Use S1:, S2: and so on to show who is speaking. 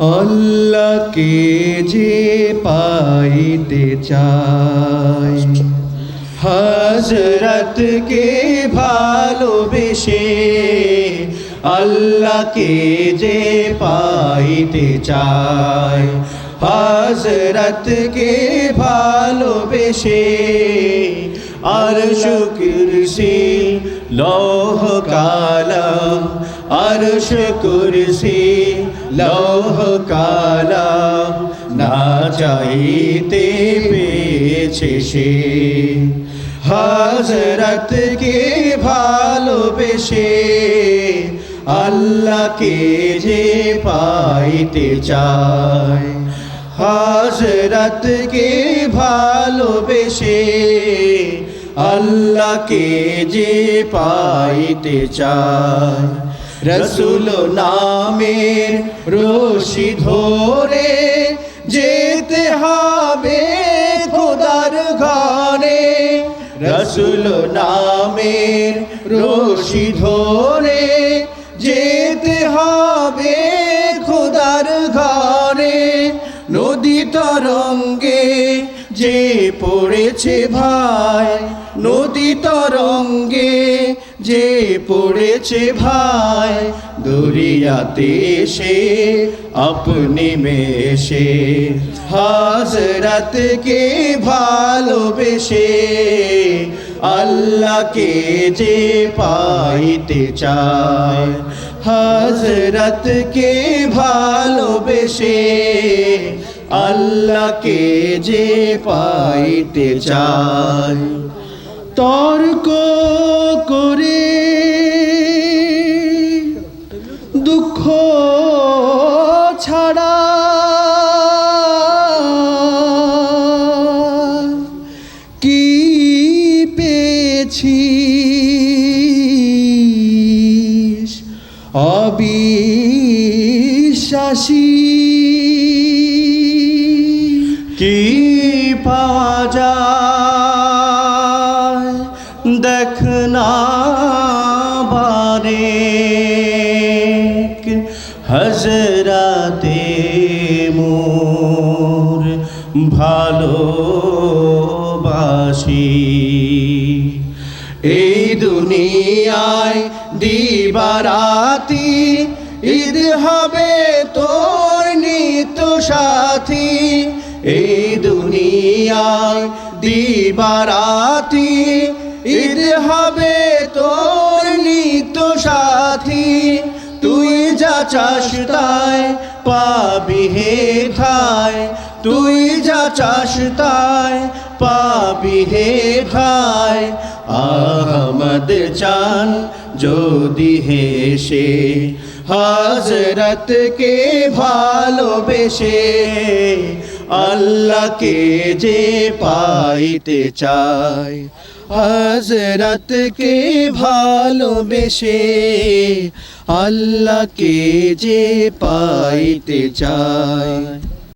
S1: আল্লাহকে যে পাইতে চাই। হজরতকে ভালোবেসে আল্লাহকে যে পাইতে চাই। হজরতকে ভালোবেসে আর শুকরসি লৌহ কালাম আরশ কুরসি লৌহ কালাম না চাইতে পেয়েছে সে। হজরতকে ভালোবেসে, আল্লাহকে যে পাইতে চায়। হজরতকে ভালোবেসে আল্লাহকে যে পাইতে চায়, রসুল নামের রশি ধরে যেতে হবে খোদার ঘরে, রসুল নামের রশি ধরে পড়েছে ভাই, নদী তরঙ্গে যে পড়েছে ভাই দুরিয়াতে সে আপনি মেশে, হাজরতকে ভালোবেসে, আল্লাহকে যে পাইতে চায়, হজরতকে ভালোবেসে আল্লাহকে যে পাইতে চায় তর্ক করে দুঃখ ছাড়া কি পেয়েছিস? অবিশ্বাসী কি পাওয়া যায়? দেখ না বারে হজরাতে মোর ভালোবাসি। এই দুনিয়ায় দিবারাতি, ঈদ হবে তোর নিত সাথী। এই দুনিয়ায় দিবারাতি, ঈদ হবে তোর নিত সাথী। তুই যা চাস তাই পাবি হে ঠায় তুই যা চাস তাই পাবি হে ঠায় আহমদ চান যদি হেসে, হজরতকে ভালোবেসে আল্লাহকে যে পাইতে চায় হজরতকে ভালোবেসে আল্লাহকে যে পাইতে চায়।